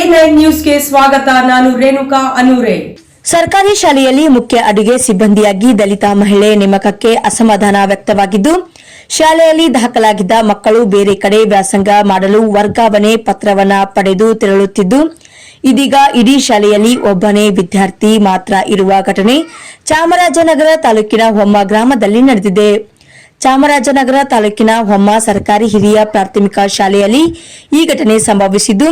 A ನ್ಯೂಸ್ಗೆ ಸ್ವಾಗತ, ನಾನು ರೇಣುಕಾ ಅನೂರೆ. ಸರ್ಕಾರಿ ಶಾಲೆಯಲ್ಲಿ ಮುಖ್ಯ ಅಡುಗೆ ಸಿಬ್ಬಂದಿಯಾಗಿ ದಲಿತ ಮಹಿಳೆ ನೇಮಕಕ್ಕೆ ಅಸಮಾಧಾನ ವ್ಯಕ್ತವಾಗಿದ್ದು, ಶಾಲೆಯಲ್ಲಿ ದಾಖಲಾಗಿದ್ದ ಮಕ್ಕಳು ಬೇರೆ ಕಡೆ ವ್ಯಾಸಂಗ ಮಾಡಲು ವರ್ಗಾವಣೆ ಪತ್ರವನ್ನ ಪಡೆದು ತೆರಳುತ್ತಿದ್ದು, ಇದೀಗ ಇಡೀ ಶಾಲೆಯಲ್ಲಿ ಒಬ್ಬನೇ ವಿದ್ಯಾರ್ಥಿ ಮಾತ್ರ ಇರುವ ಘಟನೆ ಚಾಮರಾಜನಗರ ತಾಲೂಕಿನ ಹೊಮ್ಮ ಗ್ರಾಮದಲ್ಲಿ ನಡೆದಿದೆ. ಚಾಮರಾಜನಗರ ತಾಲೂಕಿನ ಹೊಮ್ಮ ಸರ್ಕಾರಿ ಹಿರಿಯ ಪ್ರಾಥಮಿಕ ಶಾಲೆಯಲ್ಲಿ ಈ ಘಟನೆ ಸಂಭವಿಸಿದ್ದು,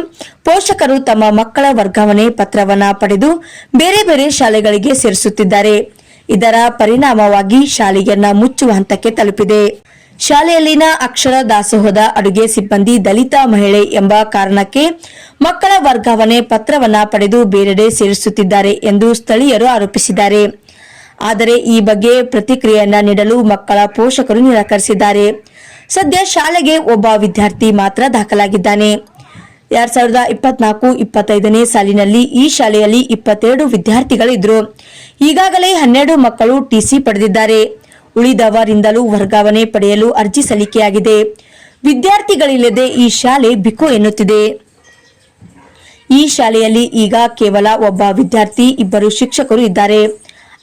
ಪೋಷಕರು ತಮ್ಮ ಮಕ್ಕಳ ವರ್ಗಾವಣೆ ಪತ್ರವನ್ನ ಪಡೆದು ಬೇರೆ ಬೇರೆ ಶಾಲೆಗಳಿಗೆ ಸೇರಿಸುತ್ತಿದ್ದಾರೆ. ಇದರ ಪರಿಣಾಮವಾಗಿ ಶಾಲೆಯನ್ನ ಮುಚ್ಚುವ ಹಂತಕ್ಕೆ ತಲುಪಿದೆ. ಶಾಲೆಯಲ್ಲಿನ ಅಕ್ಷರ ದಾಸೋಹದ ಅಡುಗೆ ಸಿಬ್ಬಂದಿ ದಲಿತ ಮಹಿಳೆ ಎಂಬ ಕಾರಣಕ್ಕೆ ಮಕ್ಕಳ ವರ್ಗಾವಣೆ ಪತ್ರವನ್ನ ಪಡೆದು ಬೇರೆಡೆ ಸೇರಿಸುತ್ತಿದ್ದಾರೆ ಎಂದು ಸ್ಥಳೀಯರು ಆರೋಪಿಸಿದ್ದಾರೆ. ಆದರೆ ಈ ಬಗ್ಗೆ ಪ್ರತಿಕ್ರಿಯೆಯನ್ನ ನೀಡಲು ಮಕ್ಕಳ ಪೋಷಕರು ನಿರಾಕರಿಸಿದ್ದಾರೆ. ಸದ್ಯ ಶಾಲೆಗೆ ಒಬ್ಬ ವಿದ್ಯಾರ್ಥಿ ಮಾತ್ರ ದಾಖಲಾಗಿದ್ದಾನೆ. ಎರಡ್ ಸಾವಿರದ ಇಪ್ಪತ್ನಾಲ್ಕು ಇಪ್ಪತ್ತೈದನೇ ಸಾಲಿನಲ್ಲಿ ಈ ಶಾಲೆಯಲ್ಲಿ ಇಪ್ಪತ್ತೆರಡು ವಿದ್ಯಾರ್ಥಿಗಳಿದ್ರು. ಈಗಾಗಲೇ ಹನ್ನೆರಡು ಮಕ್ಕಳು ಟಿಸಿ ಪಡೆದಿದ್ದಾರೆ. ಉಳಿದವರಿಂದಲೂ ವರ್ಗಾವಣೆ ಪಡೆಯಲು ಅರ್ಜಿ ಸಲ್ಲಿಕೆಯಾಗಿದೆ. ವಿದ್ಯಾರ್ಥಿಗಳಿಲ್ಲದೆ ಈ ಶಾಲೆ ಬಿಕೋ ಎನ್ನುತ್ತಿದೆ. ಈ ಶಾಲೆಯಲ್ಲಿ ಈಗ ಕೇವಲ ಒಬ್ಬ ವಿದ್ಯಾರ್ಥಿ, ಇಬ್ಬರು ಶಿಕ್ಷಕರು ಇದ್ದಾರೆ.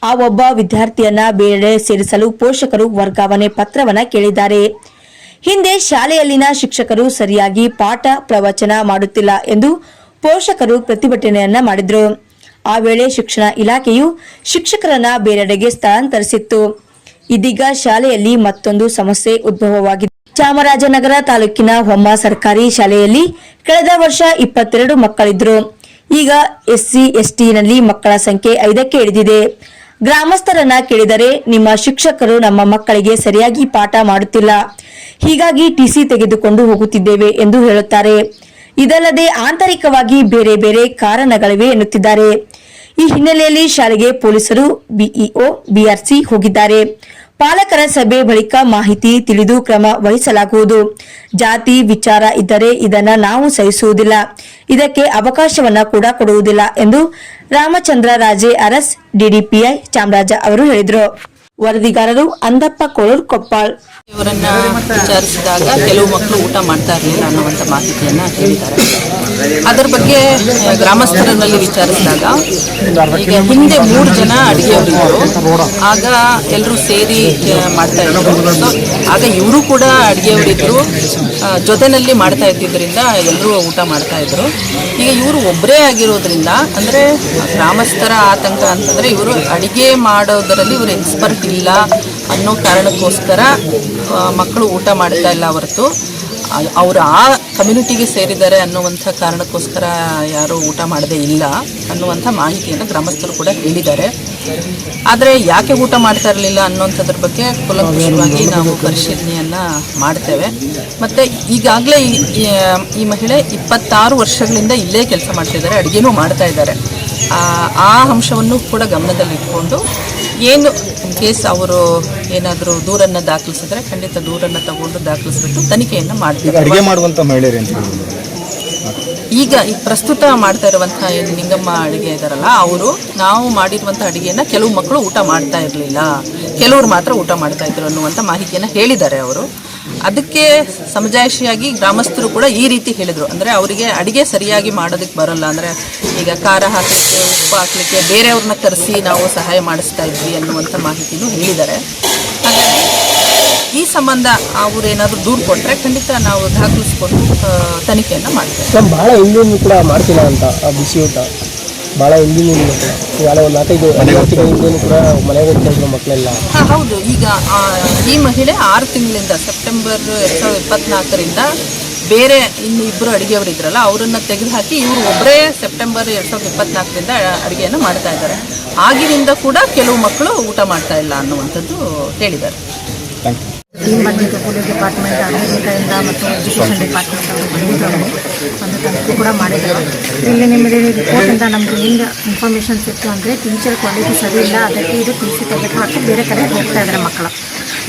ಆ ಒಬ್ಬ ವಿದ್ಯಾರ್ಥಿಯನ್ನ ಬೇರೆ ಸೇರಿಸಲು ಪೋಷಕರು ವರ್ಗಾವಣೆ ಪತ್ರವನ್ನ ಕೇಳಿದ್ದಾರೆ. ಹಿಂದೆ ಶಾಲೆಯಲ್ಲಿನ ಶಿಕ್ಷಕರು ಸರಿಯಾಗಿ ಪಾಠ ಪ್ರವಚನ ಮಾಡುತ್ತಿಲ್ಲ ಎಂದು ಪೋಷಕರು ಪ್ರತಿಭಟನೆಯನ್ನ ಮಾಡಿದ್ರು. ಆ ವೇಳೆ ಶಿಕ್ಷಣ ಇಲಾಖೆಯು ಶಿಕ್ಷಕರನ್ನ ಬೇರೆಡೆಗೆ ಸ್ಥಳಾಂತರಿಸಿತ್ತು. ಇದೀಗ ಶಾಲೆಯಲ್ಲಿ ಮತ್ತೊಂದು ಸಮಸ್ಯೆ ಉದ್ಭವವಾಗಿದೆ. ಚಾಮರಾಜನಗರ ತಾಲೂಕಿನ ಹೊಮ್ಮ ಸರ್ಕಾರಿ ಶಾಲೆಯಲ್ಲಿ ಕಳೆದ ವರ್ಷ ಇಪ್ಪತ್ತೆರಡು ಮಕ್ಕಳಿದ್ರು. ಈಗ ಎಸ್ಸಿ, ಎಸ್ಟಿನಲ್ಲಿ ಮಕ್ಕಳ ಸಂಖ್ಯೆ ಐದಕ್ಕೆ ಇಳಿದಿದೆ. ಗ್ರಾಮಸ್ಥರನ್ನ ಕೇಳಿದರೆ ನಿಮ್ಮ ಶಿಕ್ಷಕರು ನಮ್ಮ ಮಕ್ಕಳಿಗೆ ಸರಿಯಾಗಿ ಪಾಠ ಮಾಡುತ್ತಿಲ್ಲ. ಹೀಗಾಗಿ ಟಿಸಿ ತೆಗೆದುಕೊಂಡು ಹೋಗುತ್ತಿದ್ದೇವೆ ಎಂದು ಹೇಳುತ್ತಾರೆ. ಇದಲ್ಲದೆ ಆಂತರಿಕವಾಗಿ ಬೇರೆ ಬೇರೆ ಕಾರಣಗಳಿವೆ ಎನ್ನುತ್ತಿದ್ದಾರೆ. ಈ ಹಿನ್ನೆಲೆಯಲ್ಲಿ ಶಾಲೆಗೆ ಪೊಲೀಸರು, ಬಿಇಒ, ಬಿಆರ್ಸಿ ಹೋಗಿದ್ದಾರೆ. ಪಾಲಕರ ಸಭೆ ಬಳಿಕ ಮಾಹಿತಿ ತಿಳಿದು ಕ್ರಮ ವಹಿಸಲಾಗುವುದು. ಜಾತಿ ವಿಚಾರ ಇದ್ದರೆ ಇದನ್ನ ನಾವು ಸಹಿಸುವುದಿಲ್ಲ. ಇದಕ್ಕೆ ಅವಕಾಶವನ್ನ ಕೂಡ ಕೊಡುವುದಿಲ್ಲ ಎಂದು ರಾಮಚಂದ್ರ ರಾಜೇ ಅರಸ್, ಡಿಡಿಪಿಐ ಚಾಮರಾಜ ಅವರು ಹೇಳಿದರು. ವರದಿಗಾರರು ಅಂದಪ್ಪ ಕೊಳೂರ್ ಕೊಪ್ಪಾಳ್. ಇವರನ್ನ ವಿಚಾರಿಸಿದಾಗ ಕೆಲವು ಮಕ್ಕಳು ಊಟ ಮಾಡ್ತಾ ಇರಲಿಲ್ಲ ಅನ್ನುವಂಥ ಮಾಹಿತಿಯನ್ನ ಹೇಳಿದ್ದಾರೆ. ಅದರ ಬಗ್ಗೆ ಗ್ರಾಮಸ್ಥರಲ್ಲಿ ವಿಚಾರಿಸಿದಾಗ ಈಗ ಹಿಂದೆ ಮೂರು ಜನ ಅಡುಗೆಯವರಿದ್ದರು. ಆಗ ಎಲ್ಲರೂ ಸೇರಿ ಮಾಡ್ತಾ ಇದ್ರು ಆಗ ಇವರು ಕೂಡ ಅಡುಗೆಯವರಿದ್ರು ಜೊತೆನಲ್ಲಿ ಮಾಡ್ತಾ ಇದ್ದಿದ್ದರಿಂದ ಎಲ್ಲರೂ ಊಟ ಮಾಡ್ತಾ ಇದ್ರು. ಈಗ ಇವರು ಒಬ್ಬರೇ ಆಗಿರೋದ್ರಿಂದ, ಅಂದರೆ ಗ್ರಾಮಸ್ಥರ ಆತಂಕ ಅಂತಂದರೆ ಇವರು ಅಡಿಗೆ ಮಾಡೋದರಲ್ಲಿ ಇವರು ಎಕ್ಸ್ಪರ್ಟ್ ಇಲ್ಲ ಅನ್ನೋ ಕಾರಣಕ್ಕೋಸ್ಕರ ಮಕ್ಕಳು ಊಟ ಮಾಡ್ತಾ ಇಲ್ಲ ಹೊರತು. ಅವರು ಆ ಕಮ್ಯುನಿಟಿಗೆ ಸೇರಿದ್ದಾರೆ ಅನ್ನುವಂಥ ಕಾರಣಕ್ಕೋಸ್ಕರ ಯಾರೂ ಊಟ ಮಾಡದೇ ಇಲ್ಲ ಅನ್ನುವಂಥ ಮಾಹಿತಿಯನ್ನು ಗ್ರಾಮಸ್ಥರು ಕೂಡ ಹೇಳಿದ್ದಾರೆ. ಆದರೆ ಯಾಕೆ ಊಟ ಮಾಡ್ತಾ ಇರಲಿಲ್ಲ ಅನ್ನೋಂಥದ್ರ ಬಗ್ಗೆ ಕುಲಂಕುಷವಾಗಿ ನಾವು ಪರಿಶೀಲನೆಯನ್ನು ಮಾಡ್ತೇವೆ. ಮತ್ತು ಈಗಾಗಲೇ ಈ- ಮಹಿಳೆ ಇಪ್ಪತ್ತಾರು ವರ್ಷಗಳಿಂದ ಇಲ್ಲೇ ಕೆಲಸ ಮಾಡ್ತಾ ಇದ್ದಾರೆ, ಅಡುಗೆನೂ ಮಾಡ್ತಾ ಇದ್ದಾರೆ. ಆ ಅಂಶವನ್ನು ಕೂಡ ಗಮನದಲ್ಲಿಟ್ಕೊಂಡು ಏನು ಇನ್ ಕೇಸ್ ಅವರು ಏನಾದರೂ ದೂರನ್ನು ದಾಖಲಿಸಿದ್ರೆ ಖಂಡಿತ ದೂರನ್ನು ತಗೊಂಡು ದಾಖಲಿಸ್ಬಿಟ್ಟು ತನಿಖೆಯನ್ನು ಮಾಡ್ತೀವಿ. ಅಡುಗೆ ಮಾಡುವಂಥ ಮಹಿಳೆಯರು ಅಂತ ಈಗ ಈ ಪ್ರಸ್ತುತ ಮಾಡ್ತಾ ಇರುವಂಥ ಏನು ನಿಂಗಮ್ಮ ಅಡುಗೆ ಇದಾರಲ್ಲ ಅವರು ನಾವು ಮಾಡಿರುವಂಥ ಅಡುಗೆನ ಕೆಲವು ಮಕ್ಕಳು ಊಟ ಮಾಡ್ತಾ ಇರಲಿಲ್ಲ. ಕೆಲವರು ಮಾತ್ರ ಊಟ ಮಾಡ್ತಾ ಇದ್ರು ಅನ್ನುವಂಥ ಮಾಹಿತಿಯನ್ನು ಹೇಳಿದ್ದಾರೆ ಅವರು. ಅದಕ್ಕೆ ಸಮಜಾಯಿಷಿಯಾಗಿ ಗ್ರಾಮಸ್ಥರು ಕೂಡ ಈ ರೀತಿ ಹೇಳಿದರು. ಅಂದರೆ ಅವರಿಗೆ ಅಡುಗೆ ಸರಿಯಾಗಿ ಮಾಡೋದಕ್ಕೆ ಬರೋಲ್ಲ. ಅಂದರೆ ಈಗ ಖಾರ ಹಾಕಲಿಕ್ಕೆ, ಉಪ್ಪು ಹಾಕಲಿಕ್ಕೆ ಬೇರೆಯವ್ರನ್ನ ಕರೆಸಿ ನಾವು ಸಹಾಯ ಮಾಡಿಸ್ತಾ ಇದ್ವಿ ಅನ್ನುವಂಥ ಮಾಹಿತಿನೂ ಹೇಳಿದ್ದಾರೆ. ಹಾಗಾಗಿ ಈ ಸಂಬಂಧ ಅವರೇನಾದರೂ ದೂರು ಕೊಟ್ಟರೆ ಖಂಡಿತ ನಾವು ದಾಖಲಿಸ್ಕೊಂಡು ತನಿಖೆಯನ್ನು ಮಾಡ್ತೇವೆ. ಬಹಳ ಹಿಂದೂ ಕೂಡ ಮಾಡ್ತೀನಿ ಅಂತ ಬಿಸಿ ಊಟ ಭಾಳ ಹಿಂದಿನ ಕೂಡ ಇವಾಗ ಒಂದು ನಾಲ್ಕೈದು ಹಿಂದೆನೂ ಕೂಡ ಮನೆಗೆ ಹೋಗ್ತಾ ಇದ್ರು ಮಕ್ಕಳೆಲ್ಲ ಹಾ, ಹೌದು. ಈಗ ಆ, ಈ ಮಹಿಳೆ ಆರು ತಿಂಗಳಿಂದ ಸೆಪ್ಟೆಂಬರ್ ಎರಡು ಸಾವಿರದ ಇಪ್ಪತ್ನಾಲ್ಕರಿಂದ ಬೇರೆ ಇನ್ನು ಇಬ್ಬರು ಅಡುಗೆಯವರು ಇದ್ರಲ್ಲ ಅವರನ್ನ ತೆಗೆದುಹಾಕಿ ಇವರು ಒಬ್ಬರೇ ಸೆಪ್ಟೆಂಬರ್ ಎರಡು ಸಾವಿರದ ಇಪ್ಪತ್ನಾಲ್ಕರಿಂದ ಅಡುಗೆಯನ್ನು ಮಾಡ್ತಾ ಇದ್ದಾರೆ. ಆಗಿನಿಂದ ಕೂಡ ಕೆಲವು ಮಕ್ಕಳು ಊಟ ಮಾಡ್ತಾ ಇಲ್ಲ ಅನ್ನುವಂಥದ್ದು ಹೇಳಿದ್ದಾರೆ. ಥ್ಯಾಂಕ್ ಯು ಟೀಮ್ ಬಂದಿದ್ದು ಪೊಲೀಸ್ ಡಿಪಾರ್ಟ್ಮೆಂಟ್ ಅಮೆರಿಕದಿಂದ ಮತ್ತು ಎಜುಕೇಷನ್ ಡಿಪಾರ್ಟ್ಮೆಂಟ್ ಬಂದಿದ್ದರು ಒಂದು ತನಿಖೆ ಕೂಡ ಮಾಡಿದ್ದಾರೆ. ಇಲ್ಲಿ ನಿಮಗೆ ರಿಪೋರ್ಟಿಂದ ನಮಗೆ ಹಿಂಗೆ ಇನ್ಫಾರ್ಮೇಷನ್ ಸಿಕ್ತು ಅಂದರೆ ಟೀಚರ್ ಕ್ವಾಲಿಟಿ ಸರಿ ಇಲ್ಲ, ಅದಕ್ಕೆ ಇದು ಟಿ ಸಿ ತೆಗೆದು ಹಾಕಿ ಬೇರೆ ಕಡೆ ಹೋಗ್ತಾ ಇದ್ದಾರೆ ಮಕ್ಕಳು.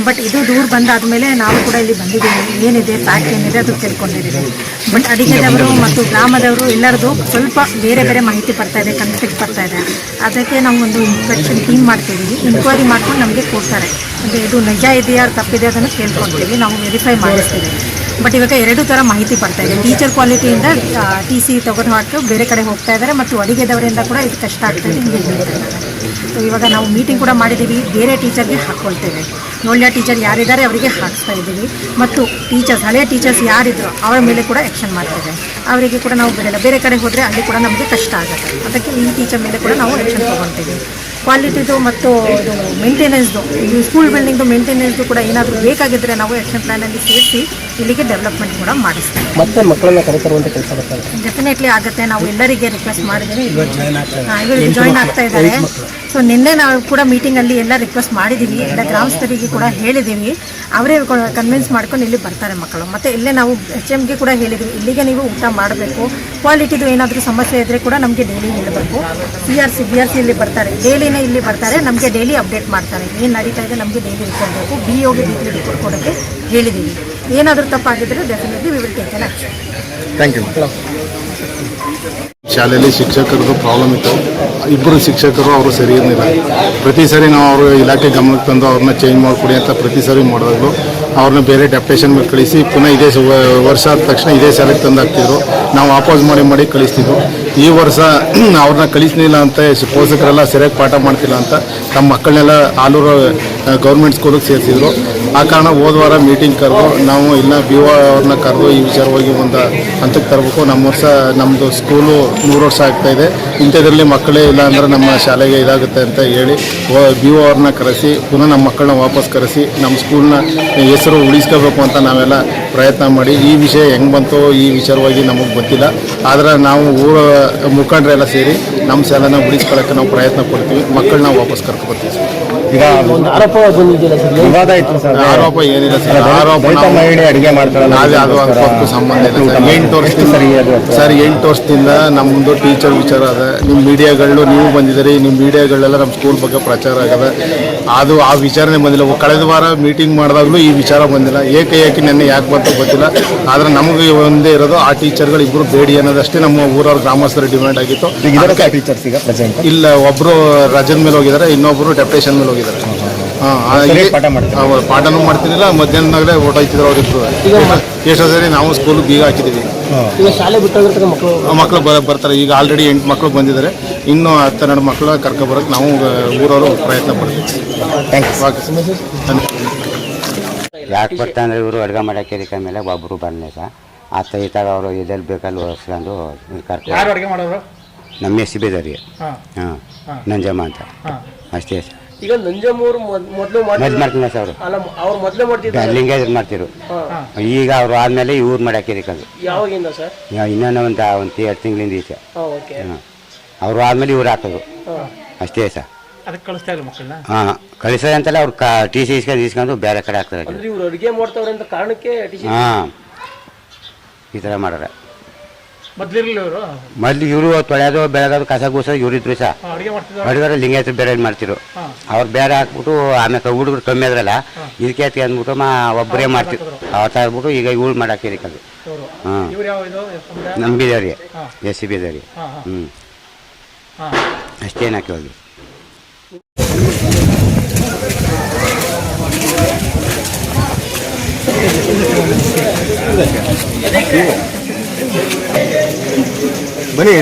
ಬಟ್ ಇದು ದೂರ ಬಂದಾದಮೇಲೆ ನಾವು ಕೂಡ ಇಲ್ಲಿ ಬಂದಿದ್ದೀವಿ. ಏನಿದೆ ಫ್ಯಾಕ್ಟ್ ಏನಿದೆ ಅದು ತಿಳ್ಕೊಂಡಿದ್ದೀವಿ. ಬಟ್ ಅಡಿಗೆದವರು ಮತ್ತು ಗ್ರಾಮದವರು ಎಲ್ಲರದು ಸ್ವಲ್ಪ ಬೇರೆ ಬೇರೆ ಮಾಹಿತಿ ಬರ್ತಾ ಇದೆ ಕನ್ಫ್ಲಿಕ್ಟ್ ಬರ್ತಾ ಇದೆ. ಅದಕ್ಕೆ ನಾವು ಒಂದು ಇನ್ಸ್ಪೆಕ್ಷನ್ ಟೀಮ್ ಮಾಡ್ತಿದ್ದೀವಿ. ಇನ್ಕ್ವೈರಿ ಮಾಡ್ಕೊಂಡು ನಮಗೆ ಕೊಡ್ತಾರೆ. ಅಂದರೆ ಇದು ನಿಜ ಇದೆಯಾ, ತಪ್ಪಿದೆ ಅದನ್ನು ಕೇಳ್ಕೊಳ್ತೀವಿ. ನಾವು ವೆರಿಫೈ ಮಾಡಿಸ್ತೀವಿ. ಬಟ್ ಇವಾಗ ಎರಡು ಥರ ಮಾಹಿತಿ ಬರ್ತಾ ಇದೆ. ಟೀಚರ್ ಕ್ವಾಲಿಟಿಯಿಂದ ಟಿ ಸಿ ತಗೊಂಡು ಹಾಕಿ ಬೇರೆ ಕಡೆ ಹೋಗ್ತಾ ಇದ್ದಾರೆ ಮತ್ತು ಅಡಿಗೆದವರಿಂದ ಕೂಡ ಇದು ಕಷ್ಟ ಆಗ್ತಾ ಇದೆ ಹಿಂಗೆ ಸೊ ಇವಾಗ ನಾವು ಮೀಟಿಂಗ್ ಕೂಡ ಮಾಡಿದ್ದೀವಿ. ಬೇರೆ ಟೀಚರ್ಗೆ ಹಾಕ್ಕೊಳ್ತೇವೆ ಒಳ್ಳೆಯ ಟೀಚರ್ ಯಾರಿದ್ದಾರೆ ಅವರಿಗೆ ಹಾಕ್ತಾ ಇದ್ದೀವಿ. ಮತ್ತು ಟೀಚರ್ಸ್ ಹಳೆಯ ಟೀಚರ್ಸ್ ಯಾರಿದ್ರು ಅವರ ಮೇಲೆ ಕೂಡ ಆ್ಯಕ್ಷನ್ ಮಾಡ್ತೇವೆ. ಅವರಿಗೆ ಕೂಡ ನಾವು ಬಿಡಲ್ಲ ಬೇರೆ ಕಡೆ ಹೋದರೆ ಅಲ್ಲಿ ಕೂಡ ನಮಗೆ ಕಷ್ಟ ಆಗುತ್ತೆ. ಅದಕ್ಕೆ ಈ ಟೀಚರ್ ಮೇಲೆ ಕೂಡ ನಾವು ಆ್ಯಕ್ಷನ್ ತೊಗೊಳ್ತೀವಿ ಕ್ವಾಲಿಟಿದು ಮತ್ತು ಇದು ಮೇಂಟೆನೆನ್ಸ್ದು ಇದು ಸ್ಕೂಲ್ ಬಿಲ್ಡಿಂಗ್ದು ಮೇಂಟೆನೆನ್ಸ್ದು ಕೂಡ ಏನಾದರೂ ಬೇಕಾಗಿದ್ದರೆ ನಾವು ಆ್ಯಕ್ಷನ್ ಪ್ಲ್ಯಾನಲ್ಲಿ ಸೇರಿಸಿ ಇಲ್ಲಿಗೆ ಡೆವಲಪ್ಮೆಂಟ್ ಕೂಡ ಮಾಡಿಸ್ತೀವಿ. ಮತ್ತೆ ಮಕ್ಕಳನ್ನ ಕರೆತರುವಂಥ ಕೆಲಸ ಬರ್ತಾರೆ ಡೆಫಿನೆಟ್ಲಿ ಆಗುತ್ತೆ. ನಾವು ಎಲ್ಲರಿಗೆ ರಿಕ್ವೆಸ್ಟ್ ಮಾಡಿದ್ದೀವಿ. ಇವರು ಜಾಯ್ನ್ ಆಗ್ತಾ ಇದ್ದಾರೆ. ಸೊ ನಿನ್ನೆ ನಾವು ಕೂಡ ಮೀಟಿಂಗಲ್ಲಿ ಎಲ್ಲ ರಿಕ್ವೆಸ್ಟ್ ಮಾಡಿದ್ದೀವಿ ಎಲ್ಲ ಗ್ರಾಮಸ್ಥರಿಗೆ ಕೂಡ ಹೇಳಿದ್ದೀವಿ ಅವರೇ ಕನ್ವಿನ್ಸ್ ಮಾಡ್ಕೊಂಡು ಇಲ್ಲಿ ಬರ್ತಾರೆ ಮಕ್ಕಳು. ಮತ್ತು ಇಲ್ಲೇ ನಾವು ಎಚ್ ಎಮ್ಗೆ ಕೂಡ ಹೇಳಿದ್ದೀವಿ ಇಲ್ಲಿಗೆ ನೀವು ಊಟ ಮಾಡಬೇಕು. ಕ್ವಾಲಿಟಿದು ಏನಾದರೂ ಸಮಸ್ಯೆ ಇದ್ದರೆ ಕೂಡ ನಮಗೆ ಡೈಲಿ ಹೇಳಬೇಕು. C R C B R C ಇಲ್ಲಿ ಬರ್ತಾರೆ. ಡೈಲಿನೇ ಇಲ್ಲಿ ಬರ್ತಾರೆ. ನಮಗೆ ಡೈಲಿ ಅಪ್ಡೇಟ್ ಮಾಡ್ತಾರೆ. ಏನು ನಡೀತಾ ಇದೆ ನಮಗೆ ಡೈಲಿ ಇಟ್ಕೊಳ್ಬೇಕು ಬೇಕು ಬಿ ಯೋಗಿ ಡೀಟೇಲ್ ರಿಪೋರ್ಟ್ ಕೊಡೋಕ್ಕೆ ಹೇಳಿದ್ದೀವಿ ಏನಾದರೂ ತಪ್ಪಾಗಿದ್ದರೆ definitely we will take thank you ಶಾಲೆಯಲ್ಲಿ ಶಿಕ್ಷಕರದ್ದು ಪ್ರಾಬ್ಲಮ್ ಇತ್ತು. ಇಬ್ಬರು ಶಿಕ್ಷಕರು ಅವರು ಸರಿ ಇರಲಿಲ್ಲ. ಪ್ರತಿ ಸಾರಿ ನಾವು ಅವರು ಇಲಾಖೆ ಗಮನಕ್ಕೆ ತಂದು ಅವ್ರನ್ನ ಚೇಂಜ್ ಮಾಡಿಕೊಡಿ ಅಂತ ಪ್ರತಿ ಸಾರಿ ಮಾಡಿದ್ರು ಅವ್ರನ್ನ ಬೇರೆ ಡೆಪ್ಟೇಷನ್ ಮೇಲೆ ಕಳಿಸಿ ಪುನಃ ಇದೇ ವರ್ಷ ಆದ ತಕ್ಷಣ ಇದೇ ಶಾಲೆಗೆ ತಂದು ನಾವು ವಾಪಸ್ ಮಾಡಿ ಮಾಡಿ ಕಳಿಸ್ತಿದ್ರು ಈ ವರ್ಷ ಅವ್ರನ್ನ ಕಳಿಸಲಿಲ್ಲ ಅಂತ ಪೋಷಕರೆಲ್ಲ ಸರಿಯಾಗಿ ಪಾಠ ಮಾಡ್ತಿಲ್ಲ ಅಂತ ತಮ್ಮ ಮಕ್ಕಳನ್ನೆಲ್ಲ ಆಲೂರು ಗೌರ್ಮೆಂಟ್ ಸ್ಕೂಲಿಗೆ ಸೇರಿಸಿದ್ರು. ಆ ಕಾರಣ ಹೋದ ವಾರ ಮೀಟಿಂಗ್ ಕರೆದು ನಾವು ಇಲ್ಲ ಬಿ ಒ ಅವ್ರನ್ನ ಕರೆದು ಈ ವಿಚಾರವಾಗಿ ಒಂದು ಹಂತಕ್ಕೆ ತರಬೇಕು. ನಮ್ಮ ವರ್ಷ ನಮ್ಮದು ಸ್ಕೂಲು ನೂರು ವರ್ಷ ಆಗ್ತಾ ಇದೆ. ಇಂಥದ್ರಲ್ಲಿ ಮಕ್ಕಳೇ ಇಲ್ಲ ಅಂದರೆ ನಮ್ಮ ಶಾಲೆಗೆ ಇದಾಗುತ್ತೆ ಅಂತ ಹೇಳಿ ಬಿ ಒ ಅವ್ರನ್ನ ಕರೆಸಿ, ಪುನಃ ನಮ್ಮ ಮಕ್ಕಳನ್ನ ವಾಪಸ್ ಕರೆಸಿ ನಮ್ಮ ಸ್ಕೂಲ್ನ ಹೆಸರು ಉಳಿಸ್ಕೋಬೇಕು ಅಂತ ನಾವೆಲ್ಲ ಪ್ರಯತ್ನ ಮಾಡಿ. ಈ ವಿಷಯ ಹೆಂಗೆ ಬಂತು ಈ ವಿಚಾರವಾಗಿ ನಮಗೆ ಗೊತ್ತಿಲ್ಲ. ಆದರೆ ನಾವು ಊರ ಮುಖಂಡರೆಲ್ಲ ಸೇರಿ ನಮ್ಮ ಶಾಲೆನ ಉಳಿಸ್ಕೊಳ್ಳೋಕ್ಕೆ ನಾವು ಪ್ರಯತ್ನ ಪಡ್ತೀವಿ. ಮಕ್ಕಳನ್ನ ವಾಪಸ್ ಕರ್ಕೊಬರ್ತೀವಿ ಈಗ ಒಂದು ಆರೋಪ ಬಂದಿದೆಯಲ್ಲ ಸರ್? ವಿವಾದ ಇತ್ತು ಸರ್. ಆರೋಪ ಏನಿಲ್ಲ ಸರ್? ಆರೋಪ ಮಹಿಳೆ ಅಡಿಗೆ ಮಾಡ್ತಾರಲ್ಲ ನಾವೇ ಅದು ಅದಕ್ಕೂ ಸಂಬಂಧ ಇಲ್ಲ ಸರ್. ಎಂಟು ವರ್ಷದಿಂದ ಸರಿ ಸರ್ ಎಂಟು ವರ್ಷದಿಂದ ನಮ್ಮದು ಟೀಚರ್ ವಿಚಾರ ಅದ. ನಿಮ್ಮ ಮೀಡಿಯಾಗಳು ನೀವು ಬಂದಿದ್ದೀರಿ ನಿಮ್ಮ ಮೀಡಿಯಾಗಳೆಲ್ಲ ನಮ್ಮ ಸ್ಕೂಲ್ ಬಗ್ಗೆ ಪ್ರಚಾರ ಆಗದ. ಅದು ಆ ವಿಚಾರನೆ ಬಂದಿಲ್ಲ. ಕಳೆದ ವಾರ ಮೀಟಿಂಗ್ ಮಾಡಿದಾಗಲೂ ಈ ವಿಚಾರ ಬಂದಿಲ್ಲ. ಏಕೆ ಏಕೆ ನೆನ್ನೆ ಯಾಕೆ ಬಂತು ಗೊತ್ತಿಲ್ಲ. ಆದರೆ ನಮಗೆ ಒಂದೇ ಇರೋದು ಆ ಟೀಚರ್ಗಳು ಇಬ್ಬರು ಬೇಡಿ ಅನ್ನೋದಷ್ಟೇ ನಮ್ಮ ಊರವ್ರ ಗ್ರಾಮಸ್ಥರ ಡಿಮ್ಯಾಂಡ್ ಆಗಿತ್ತು. ಈಗ ಇದರ ಅದಕ್ಕೆ ಟೀಚರ್ಸ್ ಈಗ ಪ್ರೆಸೆಂಟ್ ಇಲ್ಲ ಒಬ್ಬರು ರಜನ್ ಮೇಲೆ ಹೋಗಿದ್ದಾರೆ ಇನ್ನೊಬ್ರು ಡೆಪ್ಟೇಷನ್ ಮೇಲೆ ಹೋಗಿದ್ದಾರೆ. ಹಾ, ಆ, ಸರಿಯಾಗಿ ಇಲ್ಲಿ- ಪಾಠ ಮಾಡ್ತಾರೆ. ಅವ್ರು ಪಾಠನೂ ಮಾಡ್ತಿರ್ಲಿಲ್ಲ ಮಧ್ಯಾಹ್ನದಾಗಲೇ ಹೊಟ್ಟೋಯ್ತಿದ್ರು ಅವ್ರಿಬ್ರು. ಎಷ್ಟೋ ಸರಿ ನಾವು ಸ್ಕೂಲ್ ಬೀಗ ಹಾಕಿದ್ದೀವಿ ಈಗ ಶಾಲೆ ಬಿಟ್ಟೋಗಿರ್ತಕ್ಕ ಮಕ್ಕಳು ಆ ಮಕ್ಕಳು ಬ- ಬರ್ತಾರೆ. ಈಗ ಆಲ್ರೆಡಿ ಎಂಟು ಮಕ್ಕಳು ಬಂದಿದ್ದಾರೆ. ಇನ್ನೂ ಹತ್ತೆರಡು ಮಕ್ಕಳು ಕರ್ಕೊಬರಕ್ಕೆ ನಾವು ಆ, ಊರವರು ಪ್ರಯತ್ನ ಪಡ್ತೀವಿ. ಯಾಕೆ ಬರ್ತಾನೆ ಇವರು ಅಡುಗೆ ಮಾಡೋಕ್ಕೆ ಇದಕ್ಕೆ ಮೇಲೆ ಒಬ್ಬರು ಬರಲಿಲ್ಲ. ಸರ್ ಆತ ಈತಾಗ ಅವರು ಇದೆಲ್ಲಿ ಬೇಕಲ್ಲಿ ಓದಿಸ್ಕೊಂಡು ಕರ್ಕೊಂಡು ನಮ್ಮ ಎಸ್ ಬಿ ಬೇದರಿಗೆ ಹಾಂ. ಹಾಂ. ನಂಜಮ್ಮ ಅಂತ. ಹಾಂ. ಅಷ್ಟೇ. ಸರ್ ಈಗ ನಂಜಮ್ಮವ್ರು ಮೊದಲು ಮದ್ದು ಮಾಡ್ತೀನಿ ಸರ್ ಅವರು. ಅಲ್ಲ ಅವ್ರು ಮೊದಲೇ ಮಾಡ್ತಿದ್ರು. ಅಲ್ಲಿಂಗೆ ಇದು ಮಾಡ್ತಿರು ಈಗ ಅವ್ರು ಆದಮೇಲೆ ಇವ್ರು ಮಾಡಕ್ಕೆ ಇದಕ್ಕದು ಯಾವಾಗಿಂದ ಸರ್? ಇನ್ನೊಂದು ಒಂದು ಒಂದು ಎರಡು ತಿಂಗಳಿಂದ ಈಚೆ. ಅವ್ರು ಓಕೆ. ಹಾಂ ಅವರು ಆದಮೇಲೆ ಇವ್ರು ಹಾಕೋದು ಅಷ್ಟೇ ಸರ್. ಅದಕ್ಕೆ ಕಳಿಸ್ತಾ ಇಲ್ಲ ಮಕ್ಕಳನ್ನ? ಹಾಂ ಕಳಿಸೋದು ಅಂತಲ್ಲ ಅವ್ರು ಕಾ ಟಿ ಸಿ ಇಸ್ಕೊಂಡು ಇಸ್ಕೊಂಡು ಬೇರೆ ಕಡೆ ಹಾಕ್ತಾರೆ ಇವ್ರು ಅಡುಗೆ ಮಾಡ್ತಾವ್ರೆ ಅಂತ ಕಾರಣಕ್ಕೆ ಹಾಂ. ಈ ಥರ ಮಾಡ್ರೆ ಇವರು? ಮೊದ್ಲು ಇವರು ತೊಳೆಯೋದು ಬೆಳಗೋದು ಕಸ ಗೂಸೋದು ಇವ್ರು ಇದ್ರು ಸಹ ಅಡುಗೆ ಮಾಡ್ತಿದ್ರು ಅಡುಗರ ಲಿಂಗಾಯತ ಬೇರೆ ಮಾಡ್ತಿರು ಅವ್ರು ಬೇರೆ ಹಾಕ್ಬಿಟ್ಟು ಆಮೇಲೆ ಹುಡುಗರು ಕಮ್ಮಿ ಆದ್ರಲ್ಲ ಇದಕ್ಕೆ ಅಂದ್ಬಿಟ್ಟು ಮಾ ಒಬ್ಬರೇ ಮಾಡ್ತಿರು ಅವ್ರ ಆಗ್ಬಿಟ್ಟು ಈಗ ಇವ್ಳು ಮಾಡಾಕಿರಿ ಇವರು? ಹಾಂ. ಇವ್ರು ಯಾವ ಇದು? ನಮ್ಮ ಎಸ್ ಸಿ ಹ್ಞೂ ಅಷ್ಟೇನು ಹಾಕಿ ಹೋಗಿ ಬನ್ನಿ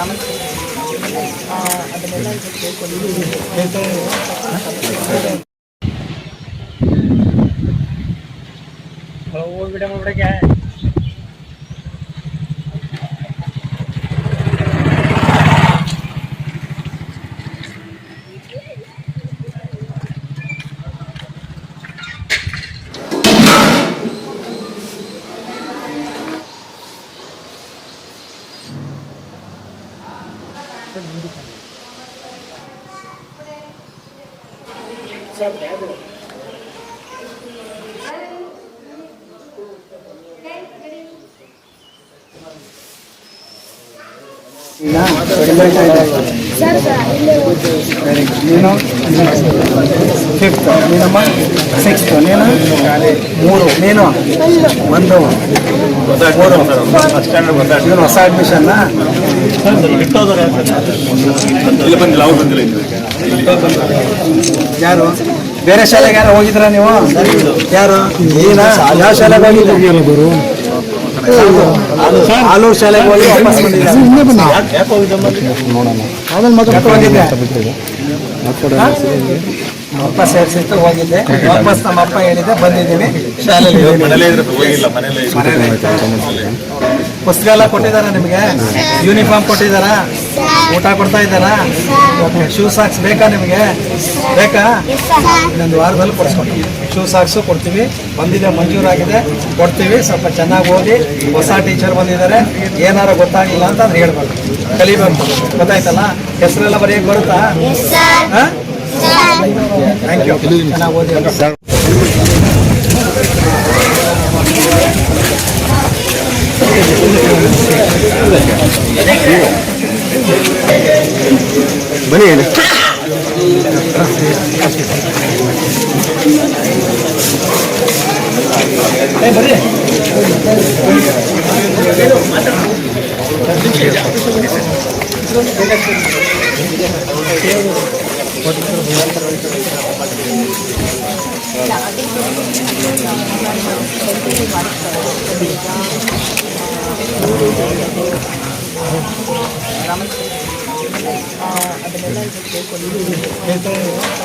ಹೇಳಿ ಹೋಗ್ಬಿಡ ಮಾಡ್ಬಿಡಕ್ಕೆ some camera. ನೀನು ಫಿಫ್ತ್ ನೀನಮ್ಮ ಸಿಕ್ಸ್ತ್ ನೀನು ಮೂರು ನೀನು ಒಂದು ಮೂರು ಹೊಸ ಅಡ್ಮಿಷನ್ನ ಇಲ್ಲಿ, ಬಂದಿಲ್ಲ, ಅವ್ರು ಬಂದಿಲ್ಲ ಯಾರು? ಬೇರೆ ಶಾಲೆಗೆ ಯಾರು ಹೋಗಿದ್ರ ನೀವು? ಯಾರು? ನೀನಾ ಯಾವ ಶಾಲೆಗೆ ಹೋಗಿದ್ರು? ಆಲೂರು ಶಾಲೆಗೆ ಹೋಗಿ ವಾಪಸ್ ಬಂದಿದ್ದೆ? ಅಪ್ಪ ಸೇರಿಸಿತ್ತು ಹೋಗಿದ್ದೆ? ವಾಪಸ್ ನಮ್ಮ ಅಪ್ಪ ಹೇಳಿದ್ದೆ ಬಂದಿದ್ದೀನಿ. ಶಾಲೆಯಲ್ಲಿ ಪುಸ್ತಕ ಎಲ್ಲ ಕೊಟ್ಟಿದಾರ ನಿಮಗೆ? ಯೂನಿಫಾರ್ಮ್ ಕೊಟ್ಟಿದಾರ ಊಟ ಕೊಡ್ತಾ ಇದ್ದಾರಾ? ಶೂ ಸಾಕ್ಸ್ ಬೇಕಾ ನಿಮಗೆ? ಬೇಕಾ? ಇನ್ನೊಂದು ವಾರದಲ್ಲಿ ಕೊಡಿಸ್ಕೊಂಡು ಶೂ ಸಾಕ್ಸು ಕೊಡ್ತೀವಿ. ಬಂದಿದೆ ಮಂಜೂರಾಗಿದೆ. ಕೊಡ್ತೀವಿ. ಸ್ವಲ್ಪ ಚೆನ್ನಾಗಿ ಓದಿ ಹೊಸ ಟೀಚರ್ ಬಂದಿದ್ದಾರೆ. ಏನಾರು ಗೊತ್ತಾಗಿಲ್ಲ ಅಂತ ಅದು ಹೇಳ್ಬೇಕು. ಕಲಿಬೇಕು. ಗೊತ್ತಾಯ್ತಲ್ಲ? ಹೆಸರೆಲ್ಲ ಬರೆಯಕ್ಕೆ ಬರುತ್ತಾ? ಥ್ಯಾಂಕ್ ಯು ಚೆನ್ನಾಗಿ ಓದಿ ಬನ್ನಿ. ಹೇಳಿ ಬರ್ರಿ. えっと